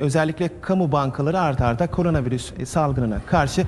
özellikle kamu bankaları art arda koronavirüs e, salgınına karşı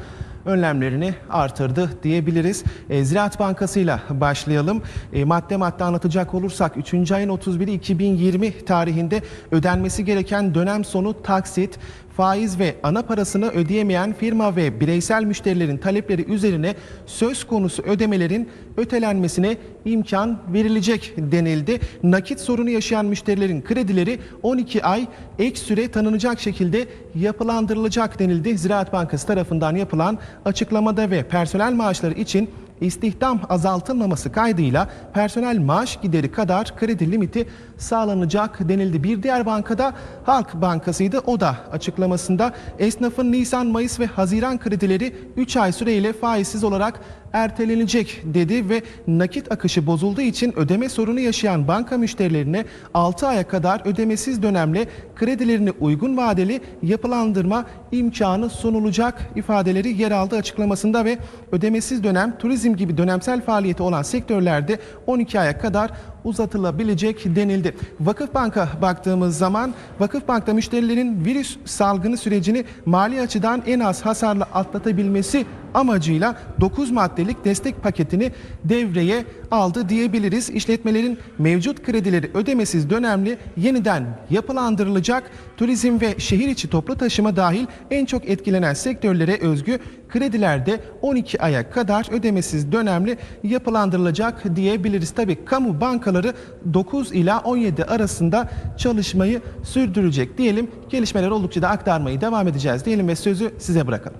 önlemlerini artırdı diyebiliriz. E, Ziraat Bankası ile başlayalım. E, madde madde anlatacak olursak 3. ayın 31'i 2020 tarihinde ödenmesi gereken dönem sonu taksit, faiz ve ana parasını ödeyemeyen firma ve bireysel müşterilerin talepleri üzerine söz konusu ödemelerin ötelenmesine imkan verilecek denildi. Nakit sorunu yaşayan müşterilerin kredileri 12 ay ek süre tanınacak şekilde yapılandırılacak denildi. Ziraat Bankası tarafından yapılan açıklamada ve personel maaşları için istihdam azaltılmaması kaydıyla personel maaş gideri kadar kredi limiti sağlanacak denildi. Bir diğer bankada Halk Bankası'ydı. O da açıklamasında esnafın Nisan, Mayıs ve Haziran kredileri 3 ay süreyle faizsiz olarak ertelenecek dedi ve nakit akışı bozulduğu için ödeme sorunu yaşayan banka müşterilerine 6 aya kadar ödemesiz dönemle kredilerini uygun vadeli yapılandırma imkanı sunulacak ifadeleri yer aldı açıklamasında ve ödemesiz dönem turizm gibi dönemsel faaliyeti olan sektörlerde 12 aya kadar uzatılabilecek denildi. Vakıfbank'a baktığımız zaman Vakıfbank'ta müşterilerin virüs salgını sürecini mali açıdan en az hasarla atlatabilmesi amacıyla 9 maddelik destek paketini devreye aldı diyebiliriz. İşletmelerin mevcut kredileri ödemesiz dönemli yeniden yapılandırılacak. Turizm ve şehir içi toplu taşıma dahil en çok etkilenen sektörlere özgü kredilerde 12 aya kadar ödemesiz dönemli yapılandırılacak diyebiliriz. Tabii kamu bankaları 9 ila 17 arasında çalışmayı sürdürecek diyelim. Gelişmeler oldukça da aktarmayı devam edeceğiz diyelim ve sözü size bırakalım.